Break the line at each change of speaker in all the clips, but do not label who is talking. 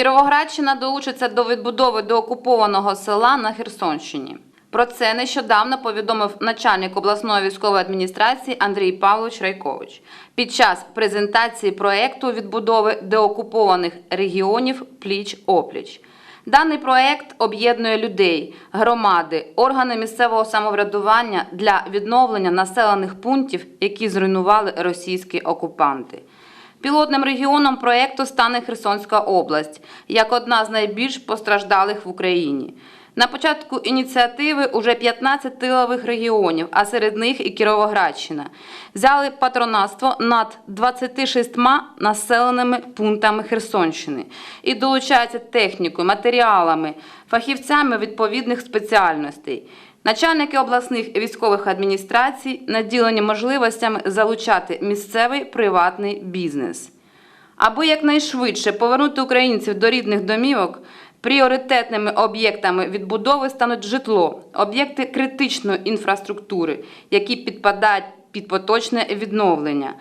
Кіровоградщина долучиться до відбудови доокупованого села на Херсонщині. Про це нещодавно повідомив начальник обласної військової адміністрації Андрій Павлович Райкович під час презентації проекту відбудови деокупованих регіонів пліч опліч. Даний проект об'єднує людей, громади, органи місцевого самоврядування для відновлення населених пунктів, які зруйнували російські окупанти. Пілотним регіоном проєкту стане Херсонська область, як одна з найбільш постраждалих в Україні. На початку ініціативи уже 15 тилових регіонів, а серед них і Кіровоградщина, взяли патронатство над 26 населеними пунктами Херсонщини і долучаються технікою, матеріалами, фахівцями відповідних спеціальностей. Начальники обласних військових адміністрацій наділені можливостями залучати місцевий приватний бізнес. Аби якнайшвидше повернути українців до рідних домівок, пріоритетними об'єктами відбудови стануть житло, об'єкти критичної інфраструктури, які підпадають під поточне відновлення.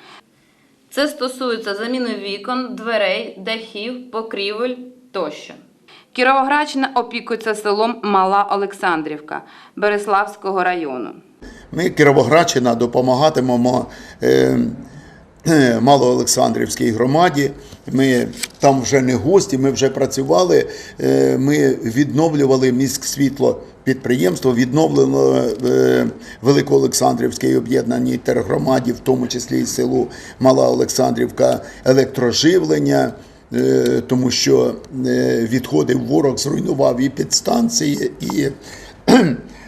Це стосується заміни вікон, дверей, дахів, покрівель тощо. Кіровоградщина опікується селом Мала Олександрівка Береславського району.
Ми, Кіровоградщина, допомагатимемо е, е, Малоолександрівській громаді. Ми там вже не гості, ми вже працювали. Е, ми відновлювали міськсвітло підприємство, відновлено Великоолександрівській об'єднаній тергромаді, в тому числі і селу Мала Олександрівка, електроживлення. Е, Тому що е, відходив ворог, зруйнував і підстанції, і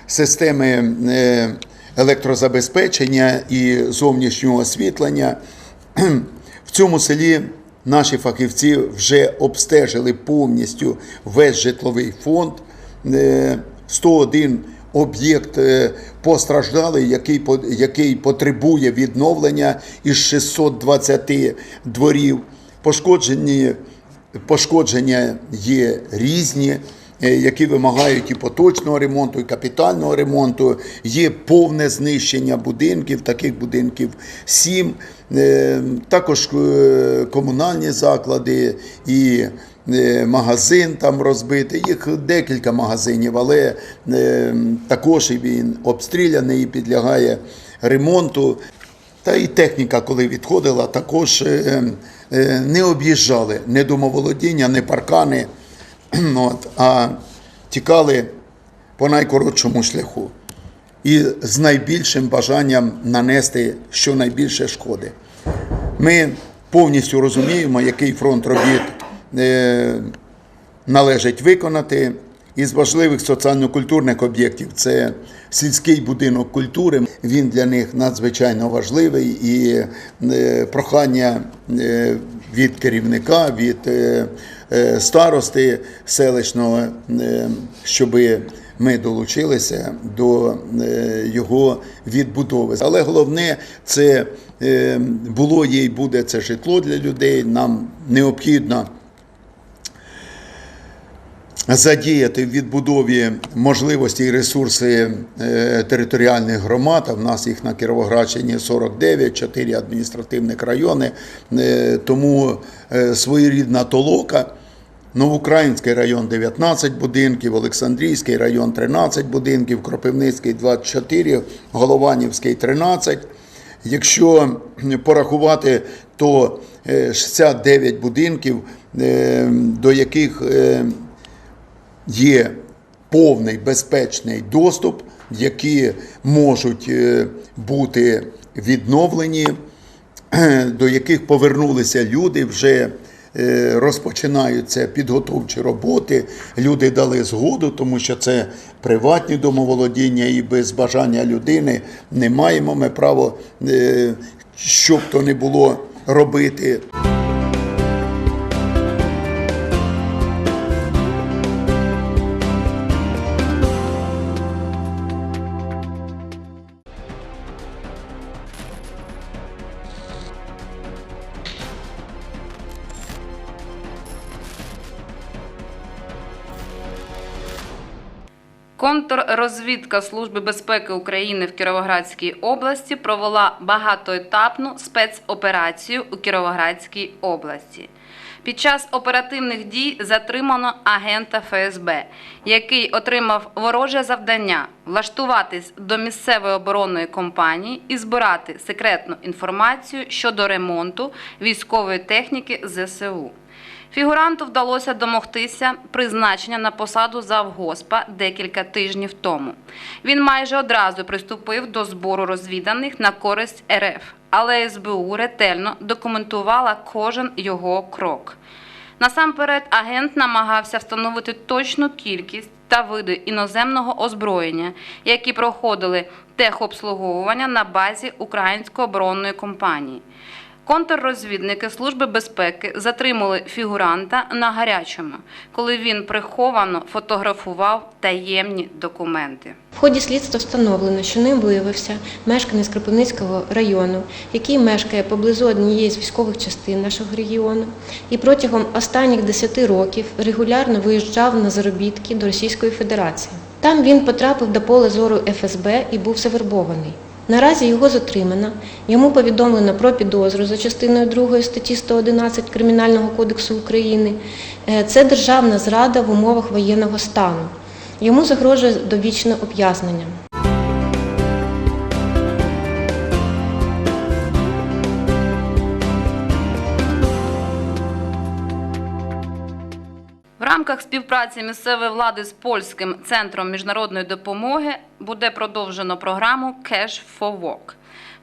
системи е, електрозабезпечення і зовнішнього освітлення. В цьому селі наші фахівці вже обстежили повністю весь житловий фонд. Е, 101 об'єкт постраждалий, який, який потребує відновлення із 620 дворів. Пошкоджені Пошкодження є різні, е, які вимагають і поточного ремонту, і капітального ремонту. Є повне знищення будинків, таких будинків сім. Е, Також е, комунальні заклади і магазин там розбитий. Їх декілька магазинів, але також він обстріляний і підлягає ремонту. Та і техніка, коли відходила, також е, е, не об'їжджали не домоволодіння, не паркани, от, а тікали по найкоротшому шляху. І з найбільшим бажанням нанести щонайбільше шкоди. Ми повністю розуміємо, який фронт робіт е, належить виконати. Із важливих соціально-культурних об'єктів це сільський будинок культури. Він для них надзвичайно важливий і е, прохання е, від керівника, від е, старости селищного, щоби ми долучилися до його відбудови. Але головне це було і буде це житло для людей. Нам необхідно задіяти в відбудові можливості і ресурси е, територіальних громад. А в нас їх на Кіровоградщині 49, 4 адміністративних райони. Е, Тому е, своєрідна толока. Новоукраїнський район 19 будинків, Олександрійський район 13 будинків, Кропивницький 24, Голованівський 13. Якщо порахувати, то е, 69 будинків, до яких є повний безпечний доступ, які можуть е, бути відновлені, до яких повернулися люди, вже е, розпочинаються підготовчі роботи. Люди дали згоду, тому що це приватні домоволодіння, і без бажання людини не маємо ми право, е, що б то не було робити.
Контррозвідка Служби безпеки України в Кіровоградській області провела багатоетапну спецоперацію у Кіровоградській області. Під час оперативних дій затримано агента ФСБ, який отримав вороже завдання влаштуватись до місцевої оборонної компанії і збирати секретну інформацію щодо ремонту військової техніки ЗСУ. Фігуранту вдалося домогтися призначення на посаду завгоспа декілька тижнів тому. Він майже одразу приступив до збору розвіданих на користь РФ, але СБУ ретельно документувала кожен його крок. Насамперед, агент намагався встановити точну кількість та види іноземного озброєння, які проходили техобслуговування на базі української оборонної компанії. Контррозвідники Служби безпеки затримали фігуранта на гарячому, коли він приховано фотографував таємні документи.
В ході слідства встановлено, що ним виявився мешканець Кропивницького району, який мешкає поблизу однієї з військових частин нашого регіону, і протягом останніх 10 років регулярно виїжджав на заробітки до Російської Федерації. Там він потрапив до поля зору ФСБ і був завербований. Наразі його затримано. Йому повідомлено про підозру за частиною 2 статті 111 Кримінального кодексу України. Е, Це державна зрада в умовах воєнного стану. Йому загрожує довічне ув'язнення.
Рамках співпраці місцевої влади з польським центром міжнародної допомоги буде продовжено програму Cash for Walk.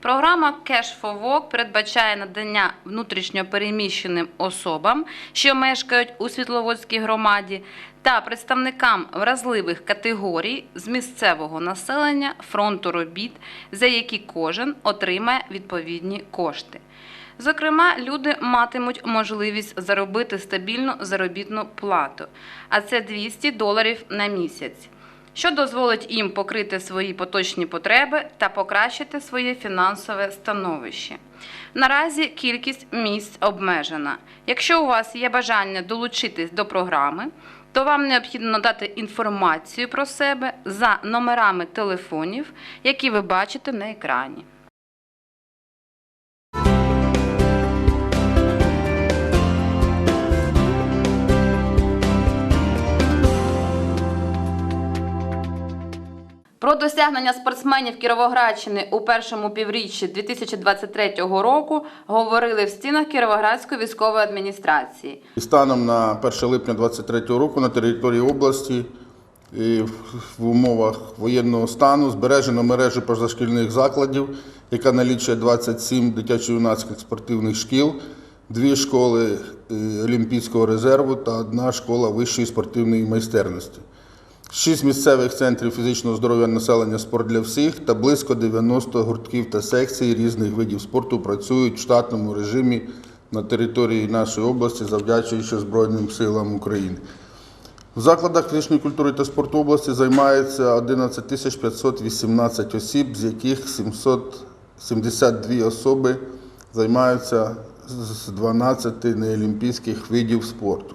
Програма Cash for Walk передбачає надання внутрішньопереміщеним особам, що мешкають у Світловодській громаді, та представникам вразливих категорій з місцевого населення фронту робіт, за які кожен отримає відповідні кошти. Зокрема, люди матимуть можливість заробити стабільну заробітну плату, а це 200 доларів на місяць, що дозволить їм покрити свої поточні потреби та покращити своє фінансове становище. Наразі кількість місць обмежена. Якщо у вас є бажання долучитись до програми, то вам необхідно надати інформацію про себе за номерами телефонів, які ви бачите на екрані. Про досягнення спортсменів Кіровоградщини у першому півріччі 2023 року говорили в стінах Кіровоградської військової адміністрації.
Станом на 1 липня 2023 року на території області і в умовах воєнного стану збережено мережу позашкільних закладів, яка налічує 27 дитячо-юнацьких спортивних шкіл, дві школи е, Олімпійського резерву та одна школа вищої спортивної майстерності. Шість місцевих центрів фізичного здоров'я населення спорт для всіх та близько 90 гуртків та секцій різних видів спорту працюють в штатному режимі на території нашої області, завдячуючи Збройним силам України. В закладах фізичної культури та спорту області займається 11 518 осіб, з яких 772 особи займаються з 12 неолімпійських видів спорту.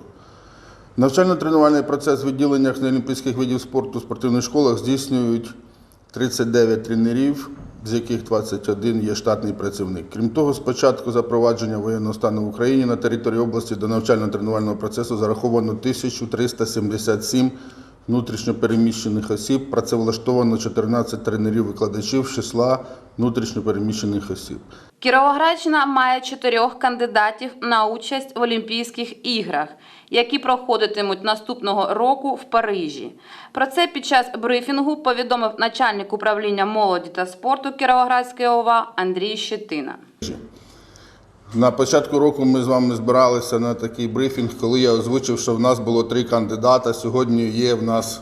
Навчально-тренувальний процес в відділеннях неолімпійських видів спорту в спортивних школах здійснюють 39 тренерів, з яких 21 є штатний працівник. Крім того, з початку запровадження воєнного стану в Україні на території області до навчально-тренувального процесу зараховано 1377 внутрішньопереміщених осіб, працевлаштовано 14 тренерів-викладачів з числа внутрішньопереміщених осіб.
Кіровоградщина має чотирьох кандидатів на участь в Олімпійських іграх, які проходитимуть наступного року в Парижі. Про це під час брифінгу повідомив начальник управління молоді та спорту Кіровоградської ОВА Андрій Щетина.
На початку року ми з вами збиралися на такий брифінг, коли я озвучив, що в нас було три кандидата. Сьогодні є в нас,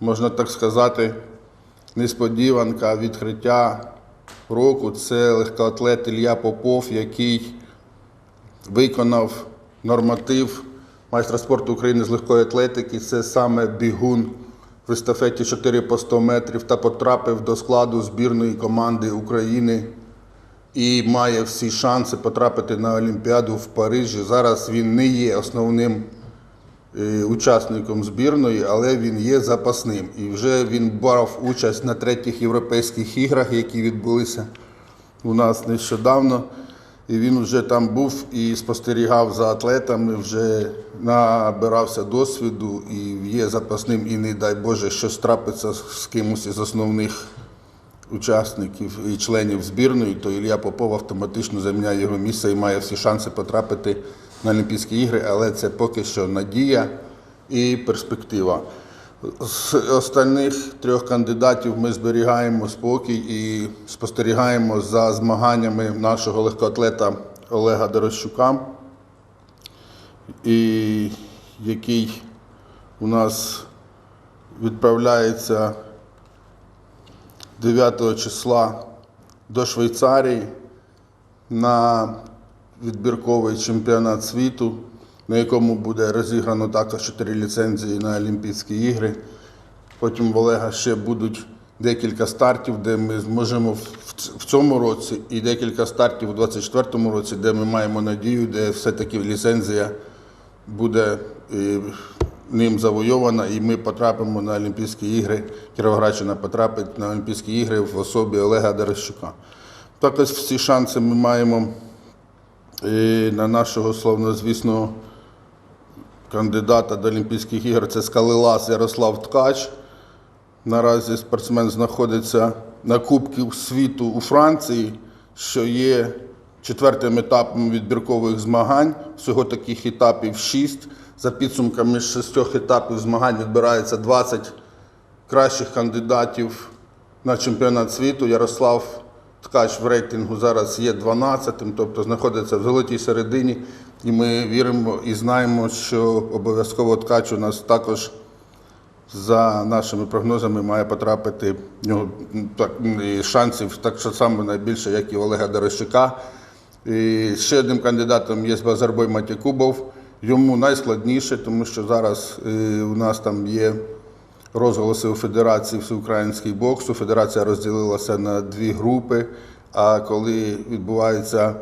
можна так сказати, несподіванка відкриття року. Це легкоатлет Ілля Попов, який виконав норматив майстра спорту України з легкої атлетики. Це саме бігун в естафеті 4 по 100 метрів та потрапив до складу збірної команди України і має всі шанси потрапити на Олімпіаду в Парижі. Зараз він не є основним учасником збірної, але він є запасним. І вже він брав участь на третіх європейських іграх, які відбулися у нас нещодавно. І він вже там був і спостерігав за атлетами, вже набирався досвіду і є запасним, і не дай Боже, щось трапиться з кимось із основних учасників і членів збірної, то Ілля Попов автоматично заміняє його місце і має всі шанси потрапити на Олімпійські ігри, але це поки що надія і перспектива. З остальних трьох кандидатів ми зберігаємо спокій і спостерігаємо за змаганнями нашого легкоатлета Олега Дорощука, і який у нас відправляється 9 числа до Швейцарії на відбірковий чемпіонат світу, на якому буде розіграно також 4 ліцензії на Олімпійські ігри. Потім в Олега ще будуть декілька стартів, де ми зможемо в- цьому році, і декілька стартів у 2024 році, де ми маємо надію, де все-таки ліцензія буде е, ним завойована, і ми потрапимо на Олімпійські ігри. Кіровоградщина потрапить на Олімпійські ігри в особі Олега Дерещука. Також всі шанси ми маємо е, на нашого славнозвісного кандидата до Олімпійських ігор. Це скалелаз Ярослав Ткач. Наразі спортсмен знаходиться на Кубків світу у Франції, що є четвертим етапом відбіркових змагань. Всього таких етапів шість. За підсумками шістьох етапів змагань відбирається 20 кращих кандидатів на чемпіонат світу. Ярослав Ткач в рейтингу зараз є 12-тим, тобто знаходиться в золотій середині. І ми віримо і знаємо, що обов'язково ткач у нас також за нашими прогнозами має потрапити м, так, шансів так що само найбільше, як і Олега Дорощука. І ще одним кандидатом є Базарбой Матякубов. Йому найскладніше, тому що зараз е, у нас там є розголоси у Федерації всеукраїнський боксу. Федерація розділилася на дві групи. А коли відбуваються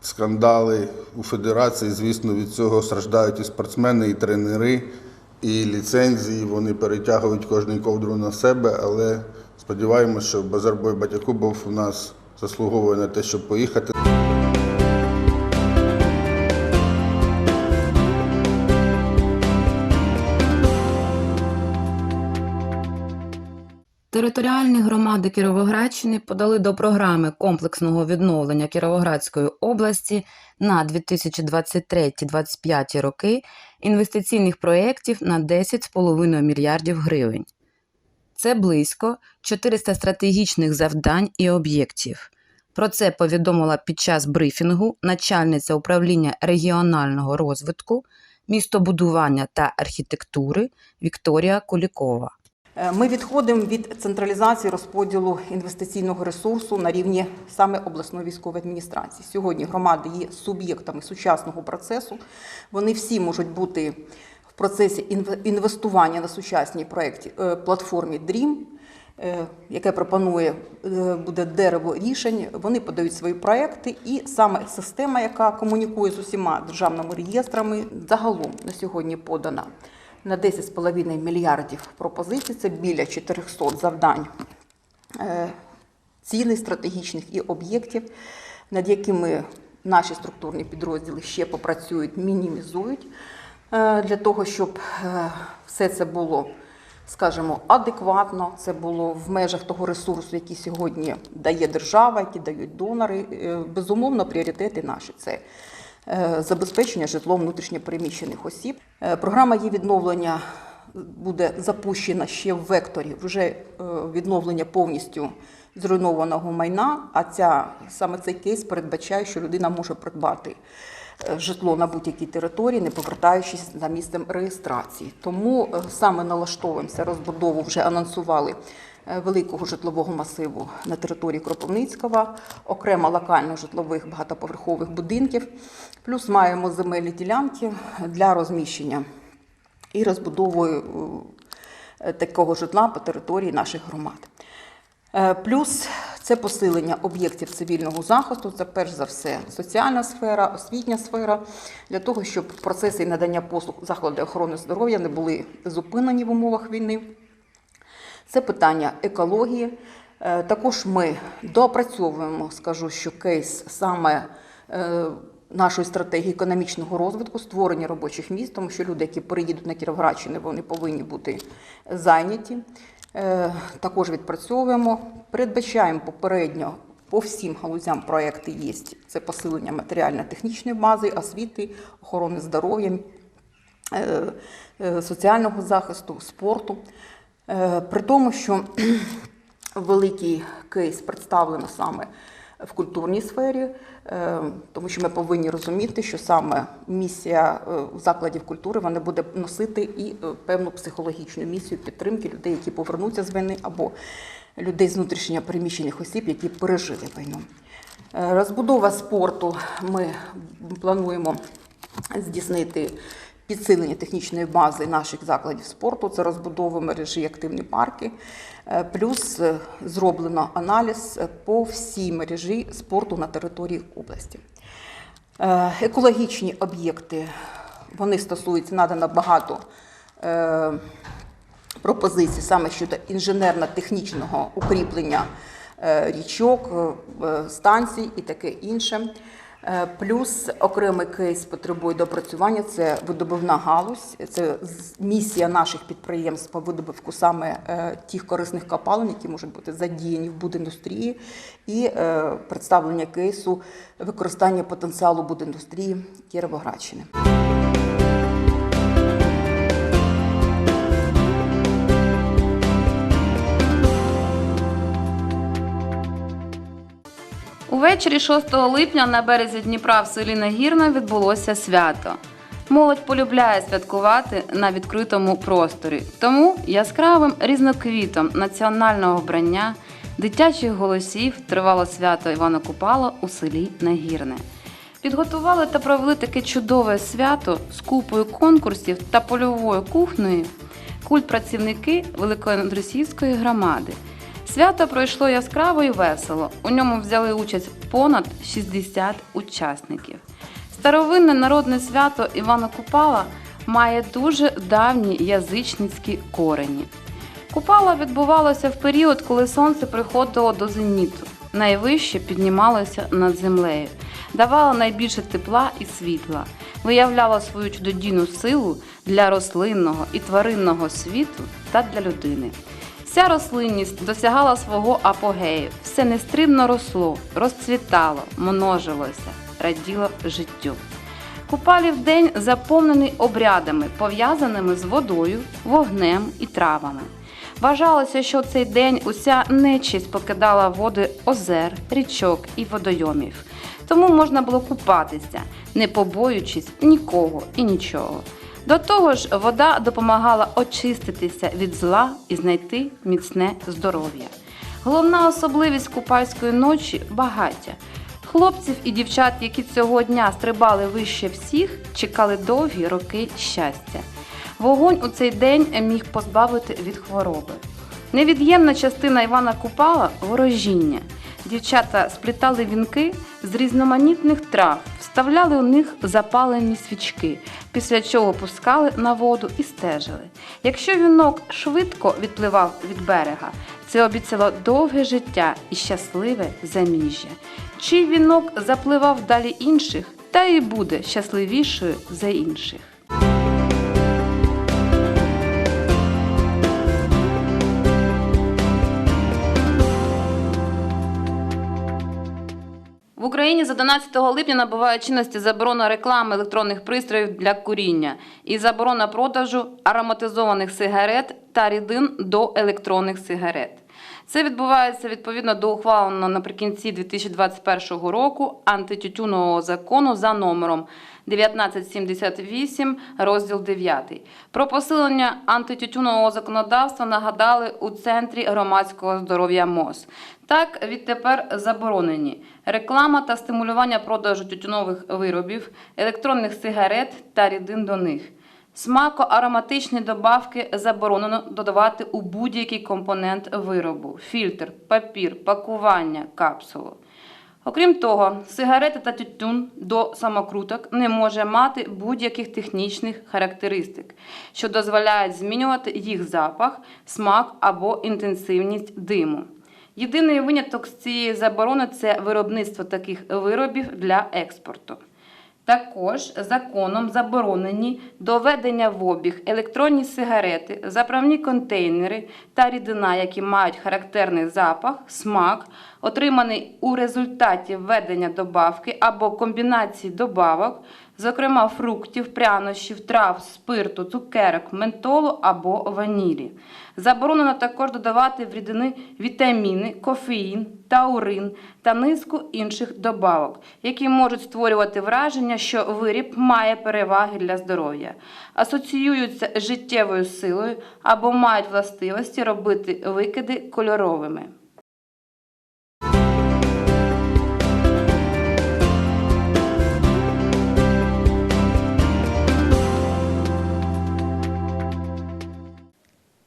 скандали у федерації, звісно, від цього страждають і спортсмени, і тренери, і ліцензії. Вони перетягують кожний ковдру на себе, але сподіваємося, що Базарбой Батякубов у нас заслуговує на те, щоб поїхати.
Територіальні громади Кіровоградщини подали до програми комплексного відновлення Кіровоградської області на 2023-2025 роки інвестиційних проєктів на 10,5 мільярдів гривень. Це близько 400 стратегічних завдань і об'єктів. Про це повідомила під час брифінгу начальниця управління регіонального розвитку, містобудування та архітектури Вікторія Кулікова.
Е, Ми відходимо від централізації розподілу інвестиційного ресурсу на рівні саме обласної військової адміністрації. Сьогодні громади є суб'єктами сучасного процесу. Вони всі можуть бути в процесі інве- інвестування на сучасній проєкті е, платформі DREAM, е, яке пропонує буде дерево рішень. Вони подають свої проекти, і саме система, яка комунікує з усіма державними реєстрами, загалом на сьогодні подана на 10,5 мільярдів пропозицій. Це біля 400 завдань е, цілей стратегічних і об'єктів, над якими наші структурні підрозділи ще попрацюють, мінімізують е, для того, щоб е, все це було, скажімо, адекватно, це було в межах того ресурсу, який сьогодні дає держава, які дають донори. Безумовно, пріоритети наші це забезпечення житлом внутрішньопереміщених осіб. Е, Програма її відновлення буде запущена ще в векторі вже е, відновлення повністю зруйнованого майна. А ця саме цей кейс передбачає, що людина може придбати е, житло на будь-якій території, не повертаючись за місцем реєстрації. Тому е, саме налаштовуємося розбудову, вже анонсували е, великого житлового масиву на території Кропивницького, окремо локально житлових багатоповерхових будинків. Плюс маємо земельні ділянки для розміщення і розбудовою е, такого житла по території наших громад. Е, Плюс це посилення об'єктів цивільного захисту, це перш за все соціальна сфера, освітня сфера, для того, щоб процеси надання послуг заклади охорони здоров'я не були зупинені в умовах війни. Це питання екології. Е, Також ми доопрацьовуємо, скажу, що кейс саме нашої стратегії економічного розвитку, створення робочих місць, тому що люди, які переїдуть на Кіровоградщину, вони повинні бути зайняті. Е, Також відпрацьовуємо, передбачаємо попередньо по всім галузям проекти є. Це посилення матеріально-технічної бази, освіти, охорони здоров'я, е, е, соціального захисту, спорту. При тому, що великий кейс представлено саме в культурній сфері, е, тому що ми повинні розуміти, що саме місія е, закладів культури вона буде носити і е, певну психологічну місію підтримки людей, які повернуться з війни, або людей з внутрішньо переміщених осіб, які пережили війну. Розбудова спорту ми плануємо здійснити підсилення технічної бази наших закладів спорту, це розбудова мережі активні парки. Е, Плюс е, зроблено аналіз е, по всій мережі спорту на території області. Екологічні об'єкти вони стосуються надано багато пропозицій саме щодо інженерно-технічного укріплення річок, станцій і таке інше. Е, Плюс окремий кейс потребує допрацювання. Це видобувна галузь, це місія наших підприємств по видобувку саме е, тих корисних копалин, які можуть бути задіяні в будіндустрії, і е, представлення кейсу використання потенціалу будіндустрії Кіровоградщини.
Увечері 6 липня на березі Дніпра в селі Нагірна відбулося свято. Молодь полюбляє святкувати на відкритому просторі, тому яскравим різноквітом національного вбрання, дитячих голосів тривало свято Івана Купала у селі Нагірне. Підготували та провели таке чудове свято з купою конкурсів та польовою кухнею культ працівники Великоандрусівської громади. Свято пройшло яскраво і весело. У ньому взяли участь понад 60 учасників. Старовинне народне свято Івана Купала має дуже давні язичницькі корені. Купала відбувалося в період, коли сонце приходило до зеніту, найвище піднімалося над землею, давало найбільше тепла і світла, виявляло свою чудодійну силу для рослинного і тваринного світу та для людини. Вся рослинність досягала свого апогею, все нестримно росло, розцвітало, множилося, раділо життю. Купалів день заповнений обрядами, пов'язаними з водою, вогнем і травами. Вважалося, що цей день уся нечисть покидала води озер, річок і водойомів. Тому можна було купатися, не побоюючись нікого і нічого. До того ж, вода допомагала очиститися від зла і знайти міцне здоров'я. Головна особливість купальської ночі багаття. Хлопців і дівчат, які цього дня стрибали вище всіх, чекали довгі роки щастя. Вогонь у цей день міг позбавити від хвороби. Невід'ємна частина Івана Купала ворожіння. Дівчата сплітали вінки з різноманітних трав, вставляли у них запалені свічки, після чого пускали на воду і стежили. Якщо вінок швидко відпливав від берега, це обіцяло довге життя і щасливе заміжжя. Чий вінок запливав далі інших, та і буде щасливішою за інших. Україні з 11 липня набуває чинності заборона реклами електронних пристроїв для куріння і заборона продажу ароматизованих сигарет та рідин до електронних сигарет. Це відбувається відповідно до ухваленого наприкінці 2021 року антитютюнового закону за номером 1978, розділ 9. Про посилення антитютюнового законодавства нагадали у Центрі громадського здоров'я МОЗ. Так, відтепер заборонені реклама та стимулювання продажу тютюнових виробів, електронних сигарет та рідин до них. Смако-ароматичні добавки заборонено додавати у будь-який компонент виробу: фільтр, папір, пакування, капсулу. Окрім того, сигарети та тютюн до самокруток не може мати будь-яких технічних характеристик, що дозволяють змінювати їх запах, смак або інтенсивність диму. Єдиний виняток з цієї заборони це виробництво таких виробів для експорту. Також законом заборонені доведення в обіг електронні сигарети, заправні контейнери та рідина, які мають характерний запах, смак, отриманий у результаті введення добавки або комбінації добавок, зокрема фруктів, прянощів, трав, спирту, цукерок, ментолу або ванілі. Заборонено також додавати в рідини вітаміни, кофеїн, таурин та низку інших добавок, які можуть створювати враження, що виріб має переваги для здоров'я, асоціюються з життєвою силою або мають властивості робити викиди кольоровими.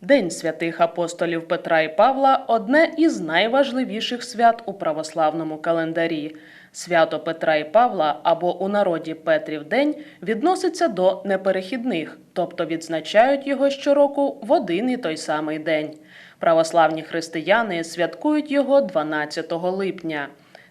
День святих апостолів Петра і Павла одне із найважливіших свят у православному календарі. Свято Петра і Павла або у народі Петрів день відноситься до неперехідних, тобто відзначають його щороку в один і той самий день. Православні християни святкують його 12 липня.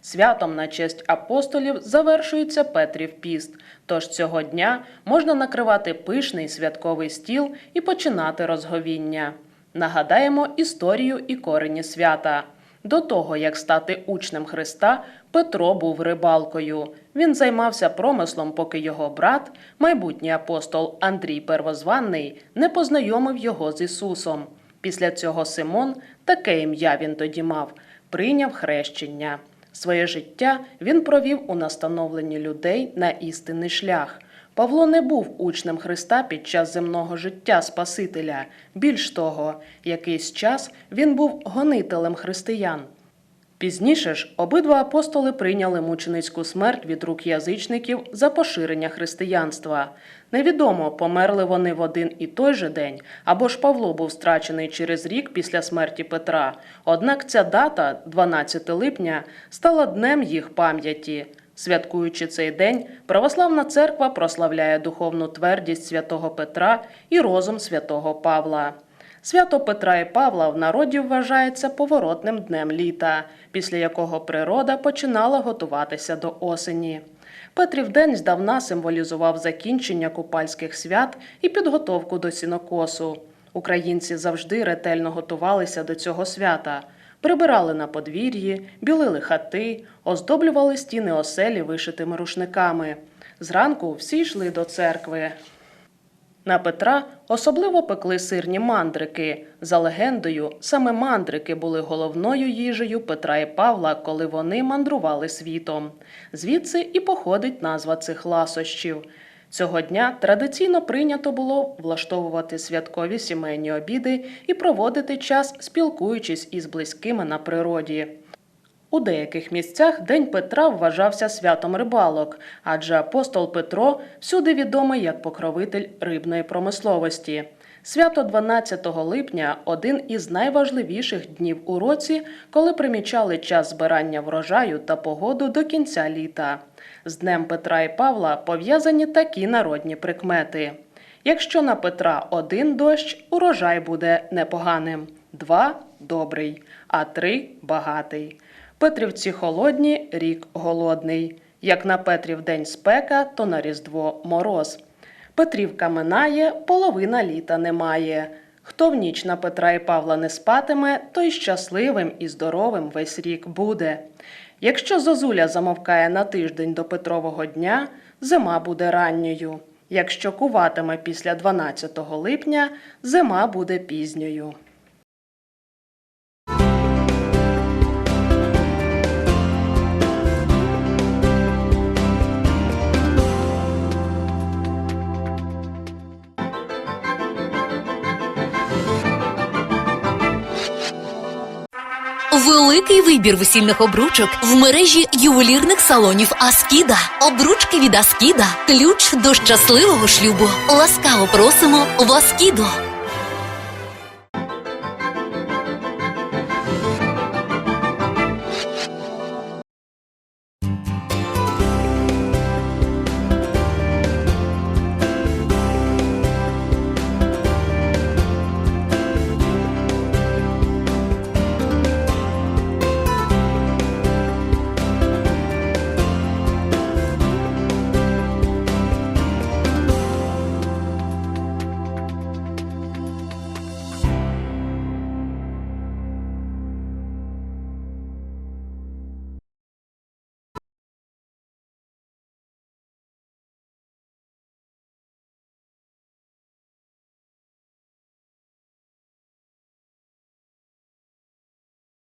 Святом на честь апостолів завершується Петрів піст. Тож цього дня можна накривати пишний святковий стіл і починати розговіння. Нагадаємо історію і корені свята. До того, як стати учнем Христа, Петро був рибалкою. Він займався промислом, поки його брат, майбутній апостол Андрій Первозванний, не познайомив його з Ісусом. Після цього Симон, таке ім'я він тоді мав, прийняв хрещення. Своє життя він провів у настановленні людей на істинний шлях. Павло не був учнем Христа під час земного життя Спасителя. Більш того, якийсь час він був гонителем християн. Пізніше ж обидва апостоли прийняли мученицьку смерть від рук язичників за поширення християнства. Невідомо, померли вони в один і той же день, або ж Павло був страчений через рік після смерті Петра. Однак ця дата, 12 липня, стала днем їх пам'яті. Святкуючи цей день, православна церква прославляє духовну твердість святого Петра і розум святого Павла. Свято Петра і Павла в народі вважається поворотним днем літа, після якого природа починала готуватися до осені. Петрів день здавна символізував закінчення купальських свят і підготовку до сінокосу. Українці завжди ретельно готувалися до цього свята. Прибирали на подвір'ї, білили хати, оздоблювали стіни оселі вишитими рушниками. Зранку всі йшли до церкви. На Петра особливо пекли сирні мандрики. За легендою, саме мандрики були головною їжею Петра і Павла, коли вони мандрували світом. Звідси і походить назва цих ласощів. Цього дня традиційно прийнято було влаштовувати святкові сімейні обіди і проводити час, спілкуючись із близькими на природі. У деяких місцях День Петра вважався святом рибалок, адже апостол Петро всюди відомий як покровитель рибної промисловості. Свято 12 липня один із найважливіших днів у році, коли примічали час збирання врожаю та погоду до кінця літа. З Днем Петра і Павла пов'язані такі народні прикмети. Якщо на Петра один дощ, урожай буде непоганим, два добрий, а три багатий. Петрівці холодні, рік голодний. Як на Петрів день спека, то на Різдво мороз. Петрівка минає, половина літа немає. Хто в ніч на Петра і Павла не спатиме, той щасливим і здоровим весь рік буде. Якщо зозуля замовкає на тиждень до Петрового дня, зима буде ранньою. Якщо куватиме після 12 липня, зима буде пізньою.
Великий вибір весільних обручок в мережі ювелірних салонів Аскіда. Обручки від Аскіда. Ключ до щасливого шлюбу. Ласкаво просимо в Аскіду.